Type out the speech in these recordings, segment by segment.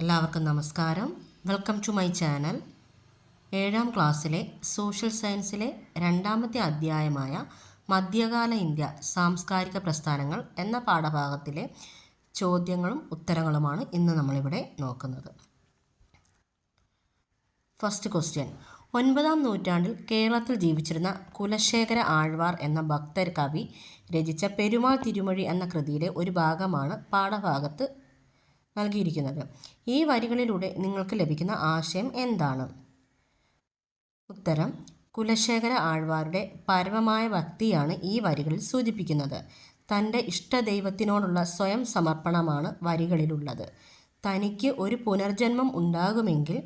എല്ലാവർക്കും നമസ്കാരം. Welcome to my channel ഏഴാം ക്ലാസ്സിലെ സോഷ്യൽ സയൻസിലെ രണ്ടാമത്തെ അധ്യായമായ മധ്യകാല ഇന്ത്യ സാംസ്കാരിക പ്രസ്ഥാനങ്ങൾ എന്ന പാഠഭാഗത്തിലെ ചോദ്യങ്ങളും ഉത്തരങ്ങളുമാണ് ഇന്ന് നമ്മളിവിടെ നോക്കുന്നത്. ഫസ്റ്റ് ക്വസ്റ്റ്യൻ ഒൻപതാം നൂറ്റാണ്ടിൽ കേരളത്തിൽ ജീവിച്ചിരുന്ന കുലശേഖര ആഴ്വാർ എന്ന ഭക്തർ കവി രചിച്ച പെരുമാൾ തിരുമൊഴി എന്ന കൃതിയിലെ ഒരു ഭാഗമാണ് പാഠഭാഗത്ത് നൽകിയിരിക്കുന്നത്. ഈ വരികളിലൂടെ നിങ്ങൾക്ക് ലഭിക്കുന്ന ആശയം എന്താണ്? ഉത്തരം കുലശേഖര ആഴ്വാരുടെ പരമമായ ഭക്തിയാണ് ഈ വരികളിൽ സൂചിപ്പിക്കുന്നത്. തന്റെ ഇഷ്ടദൈവത്തിനോടുള്ള സ്വയം സമർപ്പണമാണ് വരികളിലുള്ളത്. തനിക്ക് ഒരു പുനർജന്മം ഉണ്ടാകുമെങ്കിൽ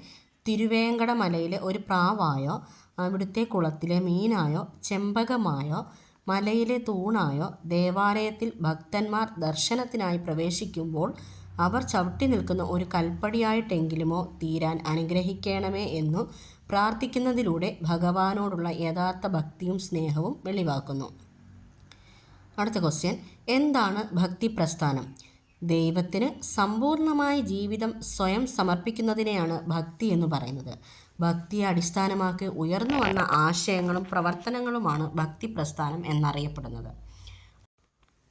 തിരുവേങ്കടമലയിലെ ഒരു പ്രാവായോ അവിടുത്തെ കുളത്തിലെ മീനായോ ചെമ്പകമായോ മലയിലെ തൂണായോ ദേവാലയത്തിൽ ഭക്തന്മാർ ദർശനത്തിനായി പ്രവേശിക്കുമ്പോൾ അവർ ചവിട്ടി നിൽക്കുന്ന ഒരു കൽപ്പടിയായിട്ടെങ്കിലുമോ തീരാൻ അനുഗ്രഹിക്കണമേ എന്നു പ്രാർത്ഥിക്കുന്നതിലൂടെ ഭഗവാനോടുള്ള യഥാർത്ഥ ഭക്തിയും സ്നേഹവും വെളിവാക്കുന്നു. അടുത്ത ക്വസ്റ്റ്യൻ എന്താണ് ഭക്തി പ്രസ്ഥാനം? ദൈവത്തിന് സമ്പൂർണമായ ജീവിതം സ്വയം സമർപ്പിക്കുന്നതിനെയാണ് ഭക്തി എന്ന് പറയുന്നത്. ഭക്തിയെ അടിസ്ഥാനമാക്കി ഉയർന്നു വന്ന ആശയങ്ങളും പ്രവർത്തനങ്ങളുമാണ് ഭക്തി പ്രസ്ഥാനം എന്നറിയപ്പെടുന്നത്.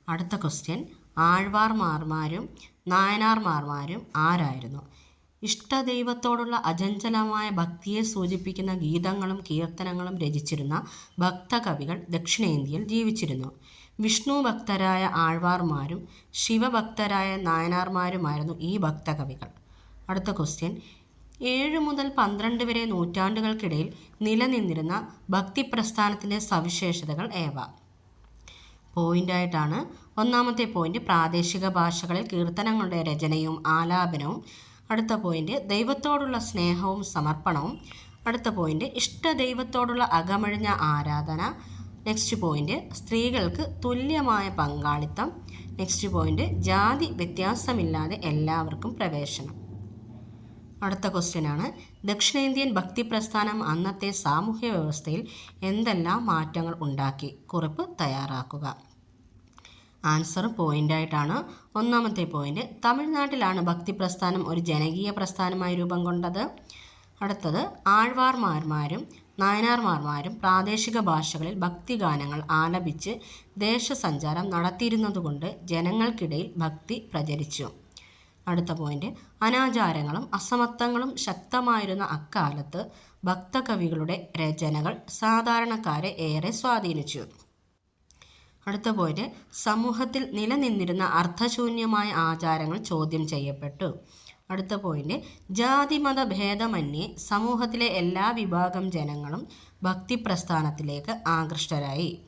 അടുത്ത ക്വസ്റ്റ്യൻ ആഴ്വാർമാർമാരും നായനാർമാർമാരും ആരായിരുന്നു? ഇഷ്ടദൈവത്തോടുള്ള അചഞ്ചലമായ ഭക്തിയെ സൂചിപ്പിക്കുന്ന ഗീതങ്ങളും കീർത്തനങ്ങളും രചിച്ചിരുന്ന ഭക്തകവികൾ ദക്ഷിണേന്ത്യയിൽ ജീവിച്ചിരുന്നു. വിഷ്ണു ഭക്തരായ ആഴ്വാർമാരും ശിവഭക്തരായ നായനാർമാരുമായിരുന്നു ഈ ഭക്തകവികൾ. അടുത്ത ക്വസ്റ്റ്യൻ ഏഴ് മുതൽ പന്ത്രണ്ട് വരെ നൂറ്റാണ്ടുകൾക്കിടയിൽ നിലനിന്നിരുന്ന ഭക്തി പ്രസ്ഥാനത്തിന്റെ സവിശേഷതകൾ ഏവ? പോയിന്റായിട്ടാണ് ഒന്നാമത്തെ പോയിന്റ് പ്രാദേശിക ഭാഷകളിൽ കീർത്തനങ്ങളുടെ രചനയും ആലാപനവും. അടുത്ത പോയിന്റ് ദൈവത്തോടുള്ള സ്നേഹവും സമർപ്പണവും. അടുത്ത പോയിന്റ് ഇഷ്ട ദൈവത്തോടുള്ള അകമഴിഞ്ഞ ആരാധന. നെക്സ്റ്റ് പോയിന്റ് സ്ത്രീകൾക്ക് തുല്യമായ പങ്കാളിത്തം. നെക്സ്റ്റ് പോയിന്റ് ജാതി വ്യത്യാസമില്ലാതെ എല്ലാവർക്കും പ്രവേശനം. അടുത്ത ക്വസ്റ്റ്യനാണ് ദക്ഷിണേന്ത്യൻ ഭക്തി പ്രസ്ഥാനം അന്നത്തെ സാമൂഹ്യ വ്യവസ്ഥയിൽ എന്തെല്ലാം മാറ്റങ്ങൾ ഉണ്ടാക്കി? കുറിപ്പ് തയ്യാറാക്കുക. ആൻസർ പോയിന്റായിട്ടാണ് ഒന്നാമത്തെ പോയിന്റ്. തമിഴ്നാട്ടിലാണ് ഭക്തി പ്രസ്ഥാനം ഒരു ജനകീയ പ്രസ്ഥാനമായി രൂപം കൊണ്ടത്. അടുത്തത് ആഴ്വാർമാർമാരും നായനാർമാർമാരും പ്രാദേശിക ഭാഷകളിൽ ഭക്തിഗാനങ്ങൾ ആലപിച്ച് ദേശസഞ്ചാരം നടത്തിയിരുന്നതുകൊണ്ട് ജനങ്ങൾക്കിടയിൽ ഭക്തി പ്രചരിച്ചു. അടുത്ത പോയിന്റ് അനാചാരങ്ങളും അസമത്വങ്ങളും ശക്തമായിരുന്ന അക്കാലത്ത് ഭക്തകവികളുടെ രചനകൾ സാധാരണക്കാരെ ഏറെ സ്വാധീനിച്ചു. അടുത്ത പോയിന്റ് സമൂഹത്തിൽ നിലനിന്നിരുന്ന അർത്ഥശൂന്യമായ ആചാരങ്ങൾ ചോദ്യം ചെയ്യപ്പെട്ടു. അടുത്ത പോയിന്റ് ജാതിമത ഭേദമന്യേ സമൂഹത്തിലെ എല്ലാ വിഭാഗം ജനങ്ങളും ഭക്തി പ്രസ്ഥാനത്തിലേക്ക് ആകൃഷ്ടരായി.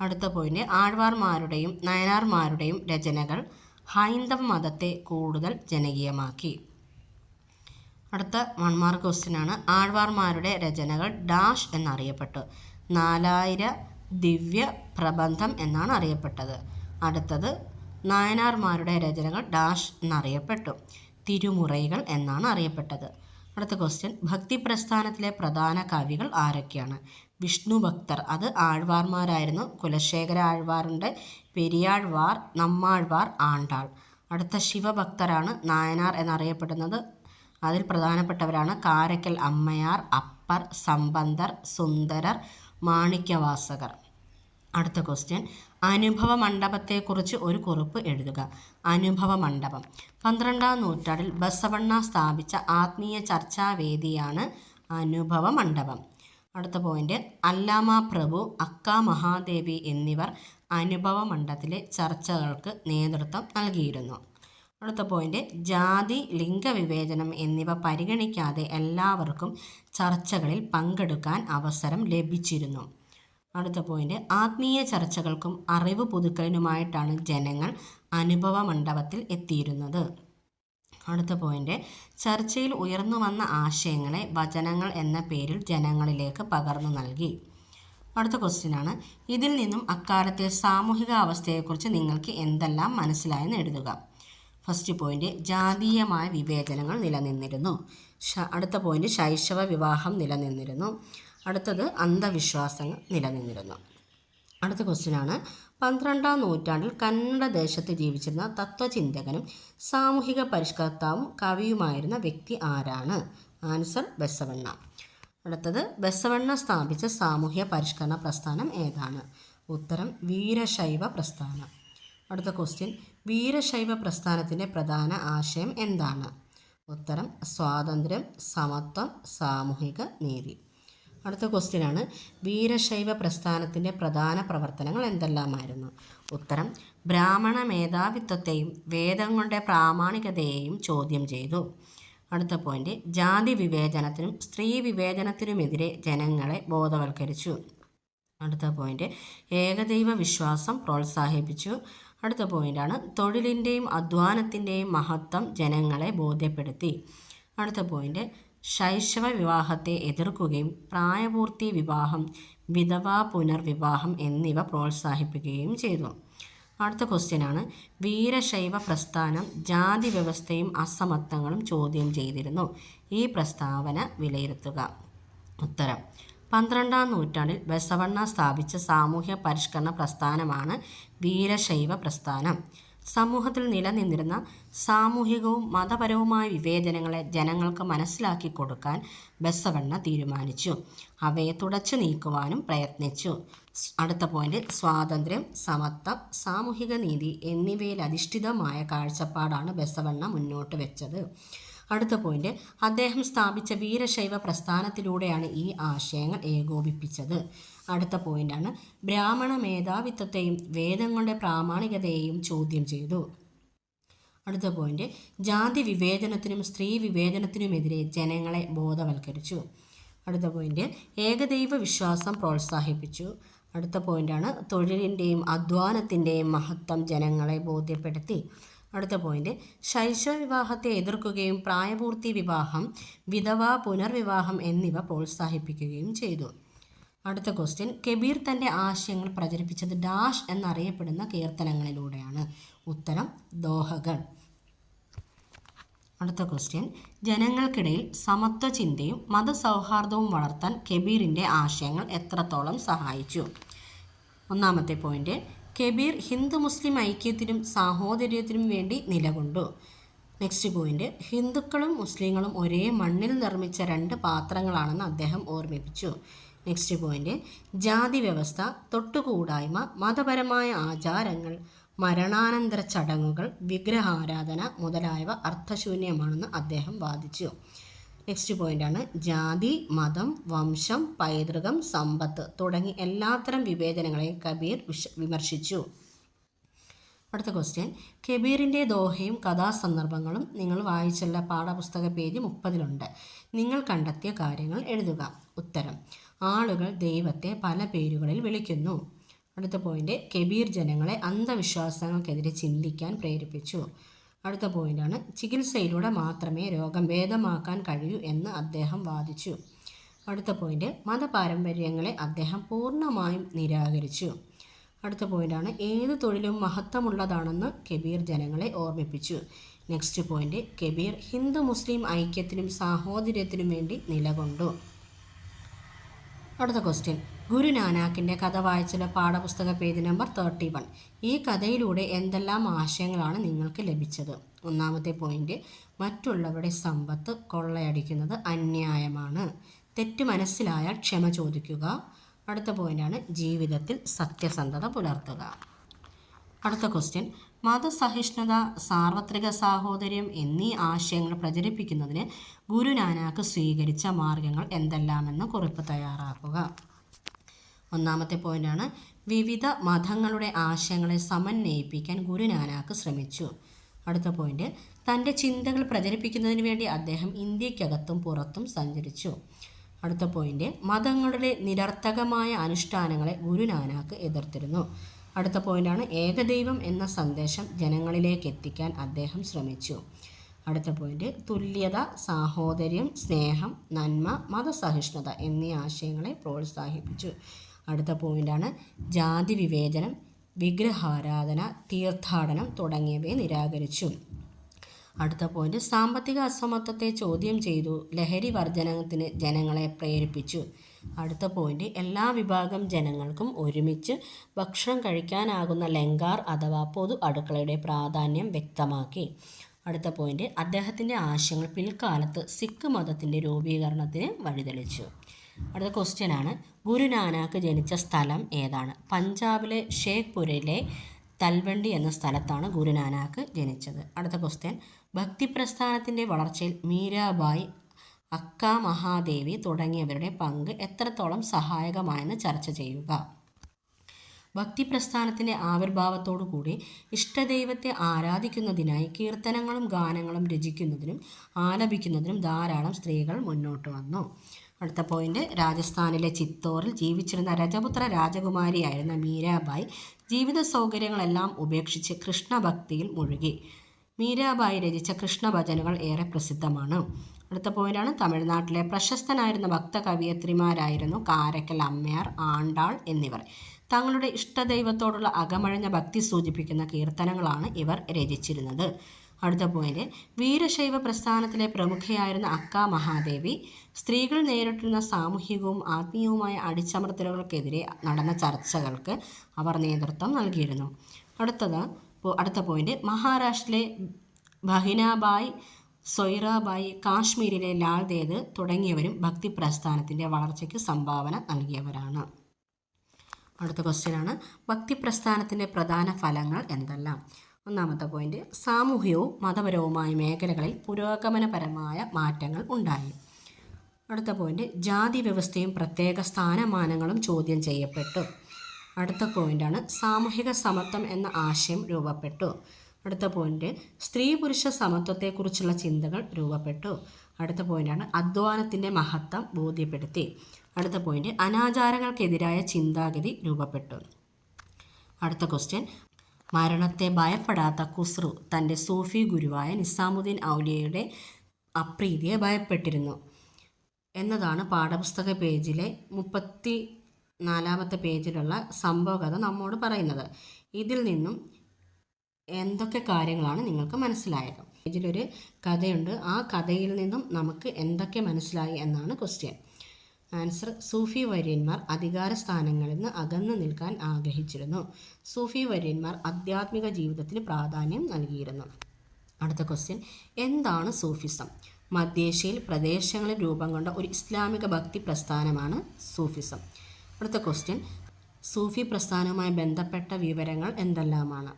അടുത്ത പോയിന്റ് ആഴ്വാർമാരുടെയും നയനാർമാരുടെയും രചനകൾ ഹൈന്ദവ മതത്തെ കൂടുതൽ ജനകീയമാക്കി. അടുത്ത വൺ മാർക്ക് ക്വസ്റ്റ്യൻ ആണ്. ആഴ്വാർമാരുടെ രചനകൾ ഡാഷ് എന്നറിയപ്പെട്ടു. നാലായിര ദിവ്യ പ്രബന്ധം എന്നാണ് അറിയപ്പെട്ടത്. അടുത്തത് നായനാർമാരുടെ രചനകൾ ഡാഷ് എന്നറിയപ്പെട്ടു. തിരുമുറൈകൾ എന്നാണ് അറിയപ്പെട്ടത്. അടുത്ത ക്വസ്റ്റ്യൻ ഭക്തി പ്രസ്ഥാനത്തിലെ പ്രധാന കവികൾ ആരൊക്കെയാണ്? വിഷ്ണു ഭക്തർ അത് ആഴ്വാർമാരായിരുന്നു. കുലശേഖര ആഴ്വാറുണ്ട് പെരിയാഴ്വാർ നമ്മാഴ്വാർ ആണ്ടാൾ. അടുത്ത ശിവഭക്തരാണ് നായനാർ എന്നറിയപ്പെടുന്നത്. അതിൽ പ്രധാനപ്പെട്ടവരാണ് കാരക്കൽ അമ്മയാർ അപ്പർ സമ്പന്തർ സുന്ദരർ മാണിക്യവാസകർ. അടുത്ത ക്വസ്റ്റ്യൻ അനുഭവ മണ്ഡപത്തെക്കുറിച്ച് ഒരു കുറിപ്പ് എഴുതുക. അനുഭവ മണ്ഡപം. പന്ത്രണ്ടാം നൂറ്റാണ്ടിൽ ബസവണ്ണ സ്ഥാപിച്ച ആത്മീയ ചർച്ചാവേദിയാണ് അനുഭവ മണ്ഡപം. അടുത്ത പോയിന്റ് അല്ലാമ പ്രഭു അക്ക മഹാദേവി എന്നിവർ അനുഭവ മണ്ഡപത്തിലെ ചർച്ചകൾക്ക് നേതൃത്വം നൽകിയിരുന്നു. അടുത്ത പോയിന്റ് ജാതി ലിംഗവിവേചനം എന്നിവ പരിഗണിക്കാതെ എല്ലാവർക്കും ചർച്ചകളിൽ പങ്കെടുക്കാൻ അവസരം ലഭിച്ചിരുന്നു. അടുത്ത പോയിന്റ് ആത്മീയ ചർച്ചകൾക്കും അറിവ് പുതുക്കലിനുമായിട്ടാണ് ജനങ്ങൾ അനുഭവ മണ്ഡപത്തിൽ എത്തിയിരുന്നത്. അടുത്ത പോയിന്റ് ചർച്ചയിൽ ഉയർന്നു വന്ന ആശയങ്ങളെ വചനങ്ങൾ എന്ന പേരിൽ ജനങ്ങളിലേക്ക് പകർന്നു നൽകി. അടുത്ത ക്വസ്റ്റ്യൻ ആണ് ഇതിൽ നിന്നും അക്കാലത്തെ സാമൂഹിക അവസ്ഥയെക്കുറിച്ച് നിങ്ങൾക്ക് എന്തെല്ലാം മനസ്സിലായെന്ന് എഴുതുക. ഫസ്റ്റ് പോയിന്റ് ജാതീയമായ വിവേചനങ്ങൾ നിലനിന്നിരുന്നു. അടുത്ത പോയിന്റ് ശൈശവ വിവാഹം നിലനിന്നിരുന്നു. അടുത്തത് അന്ധവിശ്വാസങ്ങൾ നിലനിന്നിരുന്നു. അടുത്ത ക്വസ്റ്റ്യനാണ് പന്ത്രണ്ടാം നൂറ്റാണ്ടിൽ കന്നഡ ദേശത്ത് ജീവിച്ചിരുന്ന തത്വചിന്തകനും സാമൂഹിക പരിഷ്കർത്താവും കവിയുമായിരുന്ന വ്യക്തി ആരാണ്? ആൻസർ ബസവണ്ണ. അടുത്തത് ബസവണ്ണ സ്ഥാപിച്ച സാമൂഹ്യ പരിഷ്കരണ പ്രസ്ഥാനം ഏതാണ്? ഉത്തരം വീരശൈവ പ്രസ്ഥാനം. അടുത്ത ക്വസ്റ്റ്യൻ വീരശൈവ പ്രസ്ഥാനത്തിന്റെ പ്രധാന ആശയം എന്താണ്? ഉത്തരം സ്വാതന്ത്ര്യം സമത്വം സാമൂഹിക നീതി. അടുത്ത ക്വസ്റ്റ്യനാണ് വീരശൈവ പ്രസ്ഥാനത്തിന്റെ പ്രധാന പ്രവർത്തനങ്ങൾ എന്തെല്ലാമായിരുന്നു? ഉത്തരം ബ്രാഹ്മണ മേധാവിത്വത്തെയും വേദങ്ങളുടെ പ്രാമാണികതയെയും ചോദ്യം ചെയ്തു. അടുത്ത പോയിന്റ് ജാതി വിവേചനത്തിനും സ്ത്രീ വിവേചനത്തിനുമെതിരെ ജനങ്ങളെ ബോധവൽക്കരിച്ചു. അടുത്ത പോയിന്റ് ഏകദൈവ വിശ്വാസം പ്രോത്സാഹിപ്പിച്ചു. അടുത്ത പോയിന്റാണ് തൊഴിലിന്റെയും അധ്വാനത്തിന്റെയും മഹത്വം ജനങ്ങളെ ബോധ്യപ്പെടുത്തി. അടുത്ത പോയിന്റ് ശൈശവ വിവാഹത്തെ എതിർക്കുകയും പ്രായപൂർത്തി വിവാഹം വിധവാ പുനർവിവാഹം എന്നിവ പ്രോത്സാഹിപ്പിക്കുകയും ചെയ്തു. അടുത്ത ക്വസ്റ്റ്യനാണ് വീരശൈവ പ്രസ്ഥാനം ജാതി വ്യവസ്ഥയും അസമത്വങ്ങളും ചോദ്യം ചെയ്തിരുന്നു. ഈ പ്രസ്താവന വിലയിരുത്തുക. ഉത്തരം. പന്ത്രണ്ടാം നൂറ്റാണ്ടിൽ ബസവണ്ണ സ്ഥാപിച്ച സാമൂഹ്യ പരിഷ്കരണ പ്രസ്ഥാനമാണ് വീരശൈവ പ്രസ്ഥാനം. സമൂഹത്തിൽ നിലനിന്നിരുന്ന സാമൂഹികവും മതപരവുമായ വിവേചനങ്ങളെ ജനങ്ങൾക്ക് മനസ്സിലാക്കി കൊടുക്കാൻ ബസവണ്ണ തീരുമാനിച്ചു. അവയെ തുടച്ചു നീക്കുവാനും പ്രയത്നിച്ചു. അടുത്ത പോയിന്റ് സ്വാതന്ത്ര്യം സമത്വം സാമൂഹിക നീതി എന്നിവയിൽ അധിഷ്ഠിതമായ കാഴ്ചപ്പാടാണ് ബസവണ്ണ മുന്നോട്ട് വെച്ചത്. അടുത്ത പോയിന്റ് അദ്ദേഹം സ്ഥാപിച്ച വീരശൈവ പ്രസ്ഥാനത്തിലൂടെയാണ് ഈ ആശയങ്ങൾ ഏകോപിപ്പിച്ചത്. അടുത്ത പോയിന്റാണ് ബ്രാഹ്മണ മേധാവിത്വത്തെയും വേദങ്ങളുടെ പ്രാമാണികതയെയും ചോദ്യം ചെയ്തു. അടുത്ത പോയിന്റ് ജാതി വിവേചനത്തിനും സ്ത്രീ വിവേചനത്തിനുമെതിരെ ജനങ്ങളെ ബോധവൽക്കരിച്ചു. അടുത്ത പോയിന്റ് ഏകദൈവ വിശ്വാസം പ്രോത്സാഹിപ്പിച്ചു. അടുത്ത പോയിന്റാണ് തൊഴിലിന്റെയും അധ്വാനത്തിന്റെയും മഹത്വം ജനങ്ങളെ ബോധ്യപ്പെടുത്തി. അടുത്ത പോയിന്റ് ശൈശവ വിവാഹത്തെ എതിർക്കുകയും പ്രായപൂർത്തി വിവാഹം വിധവ പുനർവിവാഹം എന്നിവ പ്രോത്സാഹിപ്പിക്കുകയും ചെയ്തു. അടുത്ത ക്വസ്റ്റ്യൻ കബീർ തന്റെ ആശയങ്ങൾ പ്രചരിപ്പിച്ചത് ഡാഷ് എന്നറിയപ്പെടുന്ന കീർത്തനങ്ങളിലൂടെയാണ്. ഉത്തരം ദോഹകൾ. അടുത്ത ക്വസ്റ്റ്യൻ ജനങ്ങൾക്കിടയിൽ സമത്വ ചിന്തയും മതസൗഹാർദ്ദവും വളർത്താൻ കബീറിന്റെ ആശയങ്ങൾ എത്രത്തോളം സഹായിച്ചു? ഒന്നാമത്തെ പോയിന്റ് കബീർ ഹിന്ദു മുസ്ലിം ഐക്യത്തിനും സാഹോദര്യത്തിനും വേണ്ടി നിലകൊണ്ടു. നെക്സ്റ്റ് പോയിന്റ് ഹിന്ദുക്കളും മുസ്ലിങ്ങളും ഒരേ മണ്ണിൽ നിർമ്മിച്ച രണ്ട് പാത്രങ്ങളാണെന്ന് അദ്ദേഹം ഓർമ്മിപ്പിച്ചു. നെക്സ്റ്റ് പോയിന്റ് ജാതി വ്യവസ്ഥ തൊട്ടുകൂടായ്മ മതപരമായ ആചാരങ്ങൾ മരണാനന്തര ചടങ്ങുകൾ വിഗ്രഹാരാധന മുതലായവ അർത്ഥശൂന്യമാണെന്ന് അദ്ദേഹം വാദിച്ചു. നെക്സ്റ്റ് പോയിന്റാണ് ജാതി മതം വംശം പൈതൃകം സമ്പത്ത് തുടങ്ങി എല്ലാത്തരം വിവേചനങ്ങളെയും കബീർ വിമർശിച്ചു. അടുത്ത ക്വസ്റ്റ്യൻ കബീറിന്റെ ദോഹയും കഥാസന്ദർഭങ്ങളും നിങ്ങൾ വായിച്ചുള്ള പാഠപുസ്തക പേജ് മുപ്പതിലുണ്ട്. നിങ്ങൾ കണ്ടെത്തിയ കാര്യങ്ങൾ എഴുതുക. ഉത്തരം. ആളുകൾ ദൈവത്തെ പല പേരുകളിൽ വിളിക്കുന്നു. അടുത്ത പോയിന്റ് കബീർ ജനങ്ങളെ അന്ധവിശ്വാസങ്ങൾക്കെതിരെ ചിന്തിക്കാൻ പ്രേരിപ്പിച്ചു. അടുത്ത പോയിന്റാണ്. ചികിത്സയിലൂടെ മാത്രമേ രോഗം ഭേദമാക്കാൻ കഴിയൂ എന്ന് അദ്ദേഹം വാദിച്ചു. അടുത്ത പോയിന്റ് മതപാരമ്പര്യങ്ങളെ അദ്ദേഹം പൂർണമായും നിരാകരിച്ചു. അടുത്ത പോയിന്റാണ് ഏത് തൊഴിലും മഹത്വമുള്ളതാണെന്ന് കബീർ ജനങ്ങളെ ഓർമ്മിപ്പിച്ചു. Next point Kabir Hindu Muslim ഐക്യത്തിനും സാഹോദര്യത്തിനും വേണ്ടി നിലകൊണ്ടു. അടുത്ത ക്വസ്റ്റ്യൻ ഗുരു നാനാക്കിന്റെ കഥ വായിച്ചുള്ള പാഠപുസ്തക പേജ് നമ്പർ തേർട്ടി വൺ. ഈ കഥയിലൂടെ എന്തെല്ലാം ആശയങ്ങളാണ് നിങ്ങൾക്ക് ലഭിച്ചത്? ഒന്നാമത്തെ പോയിന്റ് മറ്റുള്ളവരുടെ സമ്പത്ത് കൊള്ളയടിക്കുന്നത് അന്യായമാണ്. തെറ്റ് മനസ്സിലായാൽ ക്ഷമ ചോദിക്കുക. അടുത്ത പോയിന്റാണ് ജീവിതത്തിൽ സത്യസന്ധത പുലർത്തുക. അടുത്ത ക്വസ്റ്റ്യൻ മതസഹിഷ്ണുത സാർവത്രിക സാഹോദര്യം എന്നീ ആശയങ്ങൾ പ്രചരിപ്പിക്കുന്നതിന് ഗുരുനാനാക്ക് സ്വീകരിച്ച മാർഗങ്ങൾ എന്തെല്ലാമെന്ന് കുറിപ്പ് തയ്യാറാക്കുക. ഒന്നാമത്തെ പോയിന്റാണ്. വിവിധ മതങ്ങളുടെ ആശയങ്ങളെ സമന്വയിപ്പിക്കാൻ ഗുരുനാനാക്ക് ശ്രമിച്ചു. അടുത്ത പോയിന്റ്. തന്റെ ചിന്തകൾ പ്രചരിപ്പിക്കുന്നതിന് വേണ്ടി അദ്ദേഹം ഇന്ത്യക്കകത്തും പുറത്തും സഞ്ചരിച്ചു. അടുത്ത പോയിന്റ്. മതങ്ങളുടെ നിരർത്ഥകമായ അനുഷ്ഠാനങ്ങളെ ഗുരുനാനാക്ക് എതിർത്തിരുന്നു. അടുത്ത പോയിന്റാണ്. ഏകദൈവം എന്ന സന്ദേശം ജനങ്ങളിലേക്ക് എത്തിക്കാൻ അദ്ദേഹം ശ്രമിച്ചു. അടുത്ത പോയിന്റ്. തുല്യത സാഹോദര്യം സ്നേഹം നന്മ മതസഹിഷ്ണുത എന്നീ ആശയങ്ങളെ പ്രോത്സാഹിപ്പിച്ചു. അടുത്ത പോയിന്റാണ് ജാതി വിവേചനം വിഗ്രഹാരാധന തീർത്ഥാടനം തുടങ്ങിയവയെ നിരാകരിച്ചു. അടുത്ത പോയിന്റ് സാമ്പത്തിക അസമത്വത്തെ ചോദ്യം ചെയ്തു. ലഹരി വർജനത്തിന് ജനങ്ങളെ പ്രേരിപ്പിച്ചു. അടുത്ത പോയിന്റ് എല്ലാ വിഭാഗം ജനങ്ങൾക്കും ഒരുമിച്ച് ഭക്ഷണം കഴിക്കാനാകുന്ന ലങ്കാർ അഥവാ പൊതു അടുക്കളയുടെ പ്രാധാന്യം വ്യക്തമാക്കി. അടുത്ത പോയിന്റ് അദ്ദേഹത്തിന്റെ ആശയങ്ങൾ പിൽക്കാലത്ത് സിഖ് മതത്തിന്റെ രൂപീകരണത്തിന് വഴിതെളിച്ചു. അടുത്ത ക്വസ്റ്റ്യൻ ആണ്. ഗുരുനാനാക്ക് ജനിച്ച സ്ഥലം ഏതാണ്? പഞ്ചാബിലെ ഷേഖ്പുരയിലെ തൽവണ്ടി എന്ന സ്ഥലത്താണ് ഗുരുനാനാക്ക് ജനിച്ചത്. അടുത്ത ക്വസ്റ്റ്യൻ ഭക്തി പ്രസ്ഥാനത്തിന്റെ വളർച്ചയിൽ മീരാബായി അക്ക മഹാദേവി തുടങ്ങിയവരുടെ പങ്ക് എത്രത്തോളം സഹായകമായെന്ന് ചർച്ച ചെയ്യുക? ഭക്തി പ്രസ്ഥാനത്തിന്റെ ആവിർഭാവത്തോടുകൂടി ഇഷ്ടദൈവത്തെ ആരാധിക്കുന്നതിനായി കീർത്തനങ്ങളും ഗാനങ്ങളും രചിക്കുന്നതിനും ആലപിക്കുന്നതിനും ധാരാളം സ്ത്രീകൾ മുന്നോട്ട് വന്നു. അടുത്ത പോയിന്റ് രാജസ്ഥാനിലെ ചിത്തോറിൽ ജീവിച്ചിരുന്ന രജപുത്ര രാജകുമാരിയായിരുന്ന മീരാബായി ജീവിത സൗകര്യങ്ങളെല്ലാം ഉപേക്ഷിച്ച് കൃഷ്ണഭക്തിയിൽ മുഴുകി. മീരാബായി രചിച്ച കൃഷ്ണഭജനുകൾ ഏറെ പ്രസിദ്ധമാണ്. അടുത്ത പോയിന്റാണ് തമിഴ്നാട്ടിലെ പ്രശസ്തനായിരുന്ന ഭക്ത കവിയത്രിമാരായിരുന്നു കാരക്കൽ അമ്മയാർ ആണ്ടാൾ എന്നിവർ. തങ്ങളുടെ ഇഷ്ടദൈവത്തോടുള്ള അകമഴഞ്ഞ ഭക്തി സൂചിപ്പിക്കുന്ന കീർത്തനങ്ങളാണ് ഇവർ രചിച്ചിരുന്നത്. അടുത്ത പോയിന്റ് വീരശൈവ പ്രസ്ഥാനത്തിലെ പ്രമുഖയായിരുന്ന അക്ക മഹാദേവി സ്ത്രീകൾ നേരിട്ടിരുന്ന സാമൂഹികവും ആത്മീയവുമായ അടിച്ചമർത്തലുകൾക്കെതിരെ നടന്ന ചർച്ചകൾക്ക് അവർ നേതൃത്വം നൽകിയിരുന്നു. അടുത്തത് അടുത്ത പോയിന്റ് മഹാരാഷ്ട്രയിലെ ബഹിനാബായ് സൊയ്റാബായി കാശ്മീരിലെ ലാൽ ദേദ് തുടങ്ങിയവരും ഭക്തി പ്രസ്ഥാനത്തിന്റെ വളർച്ചയ്ക്ക് സംഭാവന നൽകിയവരാണ്. അടുത്ത ക്വസ്റ്റ്യനാണ് ഭക്തി പ്രസ്ഥാനത്തിന്റെ പ്രധാന ഫലങ്ങൾ എന്തെല്ലാം? ഒന്നാമത്തെ പോയിന്റ് സാമൂഹികവും മതപരവുമായ മേഖലകളിൽ പുരോഗമനപരമായ മാറ്റങ്ങൾ ഉണ്ടായി. അടുത്ത പോയിന്റ് ജാതി വ്യവസ്ഥയും പ്രത്യേക സ്ഥാനമാനങ്ങളും ചോദ്യം ചെയ്യപ്പെട്ടു. അടുത്ത പോയിന്റാണ് സാമൂഹിക സമത്വം എന്ന ആശയം രൂപപ്പെട്ടു. അടുത്ത പോയിന്റ് സ്ത്രീ പുരുഷ സമത്വത്തെക്കുറിച്ചുള്ള ചിന്തകൾ രൂപപ്പെട്ടു. അടുത്ത പോയിന്റാണ് അധ്വാനത്തിന്റെ മഹത്വം ബോധ്യപ്പെടുത്തി. അടുത്ത പോയിന്റ് അനാചാരങ്ങൾക്കെതിരായ ചിന്താഗതി രൂപപ്പെട്ടു. അടുത്ത ക്വസ്റ്റ്യൻ മരണത്തെ ഭയപ്പെടാത്ത ഖുസ്രു തന്റെ സൂഫി ഗുരുവായ നിസാമുദ്ദീൻ ഔലിയയുടെ അപ്രീതിയെ ഭയപ്പെട്ടിരുന്നു. എന്നതാണ് പാഠപുസ്തക പേജിലെ മുപ്പത്തി നാലാമത്തെ പേജിലുള്ള സംഭവകഥ നമ്മോട് പറയുന്നത്. ഇതിൽ നിന്നും എന്തൊക്കെ കാര്യങ്ങളാണ് നിങ്ങൾക്ക് മനസ്സിലായത്? ഇതിലൊരു കഥയുണ്ട്. ആ കഥയിൽ നിന്നും നമുക്ക് എന്തൊക്കെ മനസ്സിലായി എന്നാണ് ക്വസ്റ്റ്യൻ ആൻസർ സൂഫി വര്യന്മാർ അധികാര സ്ഥാനങ്ങളിൽ നിന്ന് അകന്നു നിൽക്കാൻ ആഗ്രഹിച്ചിരുന്നു. സൂഫി വര്യന്മാർ ആധ്യാത്മിക ജീവിതത്തിന് പ്രാധാന്യം നൽകിയിരുന്നു. അടുത്ത ക്വസ്റ്റ്യൻ എന്താണ് സൂഫിസം മധ്യേഷ്യയിൽ പ്രദേശങ്ങളിൽ രൂപം കൊണ്ട ഒരു ഇസ്ലാമിക ഭക്തി പ്രസ്ഥാനമാണ് സൂഫിസം അടുത്ത ക്വസ്റ്റ്യൻ സൂഫി പ്രസ്ഥാനവുമായി ബന്ധപ്പെട്ട വിവരങ്ങൾ എന്തെല്ലാമാണ്?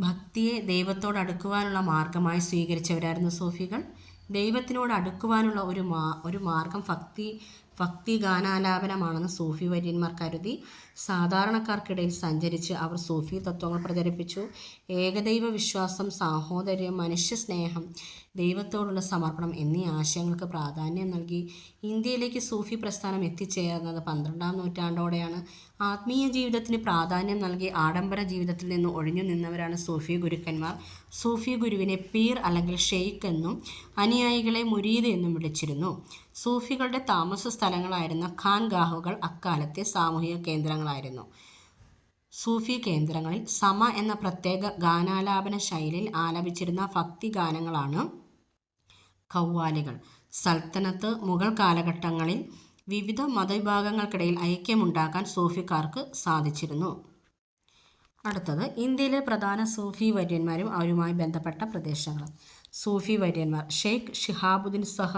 ഭക്തിയെ ദൈവത്തോട് അടുക്കുവാനുള്ള മാർഗമായി സ്വീകരിച്ചവരായിരുന്നു സൂഫികൾ ദൈവത്തിനോട് അടുക്കുവാനുള്ള ഒരു മാ ഒരു മാർഗം ഭക്തി ഭക്തി ഗാനാലാപനമാണെന്ന് സൂഫി വര്യന്മാർ കരുതി. സാധാരണക്കാർക്കിടയിൽ സഞ്ചരിച്ച് അവർ സൂഫി തത്വങ്ങൾ പ്രചരിപ്പിച്ചു. ഏകദൈവ വിശ്വാസം സാഹോദര്യം മനുഷ്യസ്നേഹം ദൈവത്തോടുള്ള സമർപ്പണം എന്നീ ആശയങ്ങൾക്ക് പ്രാധാന്യം നൽകി. ഇന്ത്യയിലേക്ക് സൂഫി പ്രസ്ഥാനം എത്തിച്ചേർന്നത് പന്ത്രണ്ടാം നൂറ്റാണ്ടോടെയാണ്. ആത്മീയ ജീവിതത്തിന് പ്രാധാന്യം നൽകി ആഡംബര ജീവിതത്തിൽ നിന്ന് ഒഴിഞ്ഞു നിന്നവരാണ് സൂഫി ഗുരുക്കന്മാർ. സൂഫി ഗുരുവിനെ പീർ അല്ലെങ്കിൽ ഷെയ്ഖ് എന്നും അനുയായികളെ മുരീദ് എന്നും വിളിച്ചിരുന്നു. സൂഫികളുടെ താമസ സ്ഥലങ്ങളായിരുന്ന ഖാൻഗാഹുകൾ അക്കാലത്തെ സാമൂഹിക കേന്ദ്രങ്ങളായിരുന്നു സൂഫി കേന്ദ്രങ്ങളിൽ സമ എന്ന പ്രത്യേക ഗാനാലാപന ശൈലിയിൽ ആലപിച്ചിരുന്ന ഭക്തി ഗാനങ്ങളാണ് കവ്വാലികൾ സൽത്തനത്ത് മുഗൾ കാലഘട്ടങ്ങളിൽ വിവിധ മതവിഭാഗങ്ങൾക്കിടയിൽ ഐക്യമുണ്ടാക്കാൻ സൂഫിക്കാർക്ക് സാധിച്ചിരുന്നു. അടുത്തത് ഇന്ത്യയിലെ പ്രധാന സൂഫി വര്യന്മാരും അവരുമായി ബന്ധപ്പെട്ട പ്രദേശങ്ങൾ. സൂഫി വര്യന്മാർ ഷെയ്ഖ് ഷിഹാബുദ്ദീൻ സഹ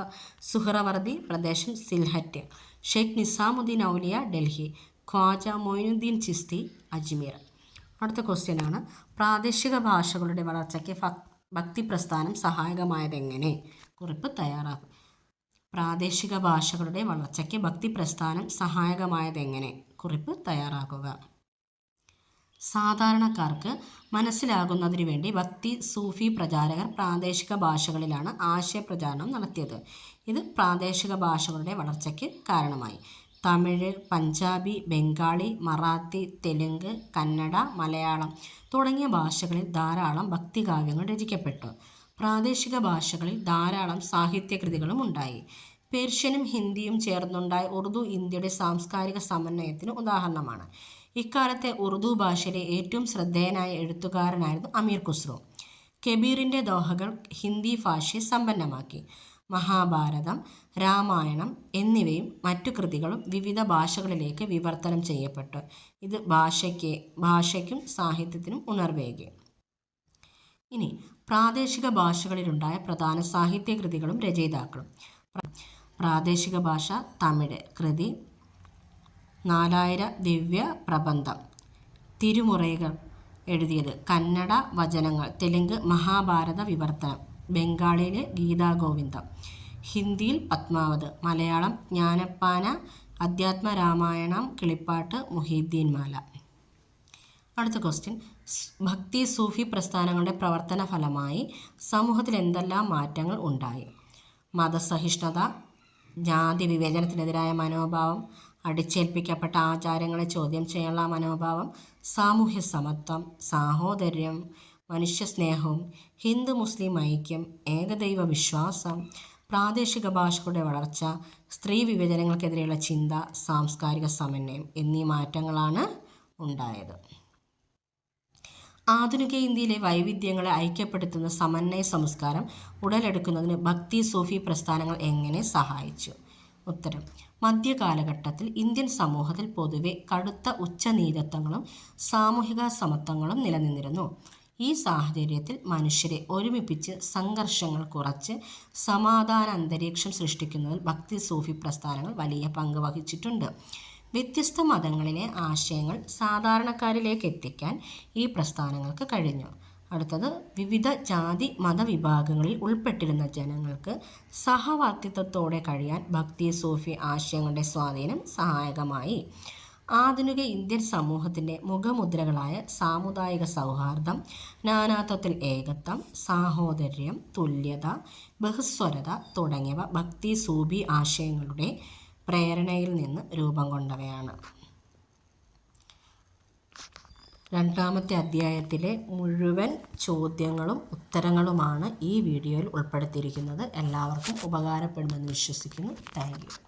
സുഹറവർദി പ്രദേശം സിൽഹറ്റ് ഷെയ്ഖ് നിസാമുദ്ദീൻ ഔലിയ ഡൽഹി ഖ്വാജ മൊയിനുദ്ദീൻ ചിസ്തി അജ്മീർ. അടുത്ത ക്വസ്റ്റ്യൻ ആണ്. പ്രാദേശിക ഭാഷകളുടെ വളർച്ചയ്ക്ക് ഭക്തി പ്രസ്ഥാനം സഹായകമായതെങ്ങനെ? കുറിപ്പ് തയ്യാറാക്കും. പ്രാദേശിക ഭാഷകളുടെ വളർച്ചയ്ക്ക് ഭക്തി പ്രസ്ഥാനം സഹായകമായതെങ്ങനെ? കുറിപ്പ് തയ്യാറാക്കുക. സാധാരണക്കാർക്ക് മനസ്സിലാകുന്നതിനു വേണ്ടി ഭക്തി സൂഫി പ്രചാരകർ പ്രാദേശിക ഭാഷകളിലാണ് ആശയപ്രചാരണം നടത്തിയത്. ഇത് പ്രാദേശിക ഭാഷകളുടെ വളർച്ചയ്ക്ക് കാരണമായി. തമിഴ് പഞ്ചാബി ബംഗാളി മറാത്തി തെലുങ്ക് കന്നഡ മലയാളം തുടങ്ങിയ ഭാഷകളിൽ ധാരാളം ഭക്തികാവ്യങ്ങൾ രചിക്കപ്പെട്ടു. പ്രാദേശിക ഭാഷകളിൽ ധാരാളം സാഹിത്യകൃതികളും ഉണ്ടായി. പേർഷ്യനും ഹിന്ദിയും ചേർന്നുണ്ടായ ഉറുദു ഇന്ത്യയുടെ സാംസ്കാരിക സമന്വയത്തിന് ഉദാഹരണമാണ്. ഇക്കാലത്തെ ഉറുദു ഭാഷയിലെ ഏറ്റവും ശ്രദ്ധേയനായ എഴുത്തുകാരനായിരുന്നു അമീർ ഖുസ്രു. കബീറിന്റെ ദോഹകൾ ഹിന്ദി ഭാഷയെ സമ്പന്നമാക്കി. മഹാഭാരതം രാമായണം എന്നിവയും മറ്റു കൃതികളും വിവിധ ഭാഷകളിലേക്ക് വിവർത്തനം ചെയ്യപ്പെട്ടു. ഇത് ഭാഷയ്ക്ക് ഭാഷയ്ക്കും സാഹിത്യത്തിനും ഉണർവേകി. ഇനി പ്രാദേശിക ഭാഷകളിലുണ്ടായ പ്രധാന സാഹിത്യ കൃതികളും രചയിതാക്കളും. പ്രാദേശിക ഭാഷ തമിഴ് കൃതി നാലായിര ദിവ്യ പ്രബന്ധം. തിരുമുറകൾ എഴുതിയത് കന്നഡ വചനങ്ങൾ തെലുങ്ക് മഹാഭാരത വിവർത്തനം. ബംഗാളിയിലെ ഗീതാഗോവിന്ദം ഹിന്ദിയിൽ പത്മാവത്. മലയാളം ജ്ഞാനപ്പാന അധ്യാത്മ രാമായണം കിളിപ്പാട്ട് മുഹീദ്ദീൻ മാല. അടുത്ത ക്വസ്റ്റ്യൻ ഭക്തി സൂഫി പ്രസ്ഥാനങ്ങളുടെ പ്രവർത്തന ഫലമായി സമൂഹത്തിൽ എന്തെല്ലാം മാറ്റങ്ങൾ ഉണ്ടായി? മതസഹിഷ്ണുത ജാതി വിവേചനത്തിനെതിരായ മനോഭാവം അടിച്ചേൽപ്പിക്കപ്പെട്ട ആചാരങ്ങളെ ചോദ്യം ചെയ്യാനുള്ള മനോഭാവം സാമൂഹ്യ സമത്വം സാഹോദര്യം മനുഷ്യസ്നേഹവും ഹിന്ദു മുസ്ലിം ഐക്യം ഏകദൈവ വിശ്വാസം പ്രാദേശിക ഭാഷകളുടെ വളർച്ച സ്ത്രീ വിവേചനങ്ങൾക്കെതിരെയുള്ള ചിന്ത സാംസ്കാരിക സമന്വയം എന്നീ മാറ്റങ്ങളാണ് ഉണ്ടായത്. ആധുനിക ഇന്ത്യയിലെ വൈവിധ്യങ്ങളെ ഐക്യപ്പെടുത്തുന്ന സമന്വയ സംസ്കാരം ഉടലെടുക്കുന്നതിന് ഭക്തി സൂഫി പ്രസ്ഥാനങ്ങൾ എങ്ങനെ സഹായിച്ചു? ഉത്തരം മധ്യകാലഘട്ടത്തിൽ ഇന്ത്യൻ സമൂഹത്തിൽ പൊതുവെ കടുത്ത ഉച്ചനീതത്വങ്ങളും സാമൂഹിക സമത്വങ്ങളും നിലനിന്നിരുന്നു. ഈ സാഹചര്യത്തിൽ മനുഷ്യരെ ഒരുമിപ്പിച്ച് സംഘർഷങ്ങൾ കുറച്ച് സമാധാന അന്തരീക്ഷം സൃഷ്ടിക്കുന്നതിൽ ഭക്തി സൂഫി പ്രസ്ഥാനങ്ങൾ വലിയ പങ്ക് വഹിച്ചിട്ടുണ്ട്. വ്യത്യസ്ത മതങ്ങളിലെ ആശയങ്ങൾ സാധാരണക്കാരിലേക്ക് എത്തിക്കാൻ ഈ പ്രസ്ഥാനങ്ങൾക്ക് കഴിഞ്ഞു. അടുത്തത് വിവിധ ജാതി മതവിഭാഗങ്ങളിൽ ഉൾപ്പെട്ടിരുന്ന ജനങ്ങൾക്ക് സഹവർത്തിത്വത്തോടെ കഴിയാൻ ഭക്തി സൂഫി ആശയങ്ങളുടെ സ്വാധീനം സഹായകമായി. ആധുനിക ഇന്ത്യൻ സമൂഹത്തിന്റെ മുഖമുദ്രകളായ സാമുദായിക സൗഹാർദ്ദം നാനാത്വത്തിൽ ഏകത്വം സാഹോദര്യം തുല്യത ബഹുസ്വരത തുടങ്ങിയവ ഭക്തി സൂഫി ആശയങ്ങളുടെ പ്രേരണയിൽ നിന്ന് രൂപം കൊണ്ടവയാണ്. രണ്ടാമത്തെ അധ്യായത്തിലെ മുഴുവൻ ചോദ്യങ്ങളും ഉത്തരങ്ങളുമാണ് ഈ വീഡിയോയിൽ ഉൾപ്പെടുത്തിയിരിക്കുന്നത്. എല്ലാവർക്കും ഉപകാരപ്പെടുമെന്ന് വിശ്വസിക്കുന്നു. താങ്ക്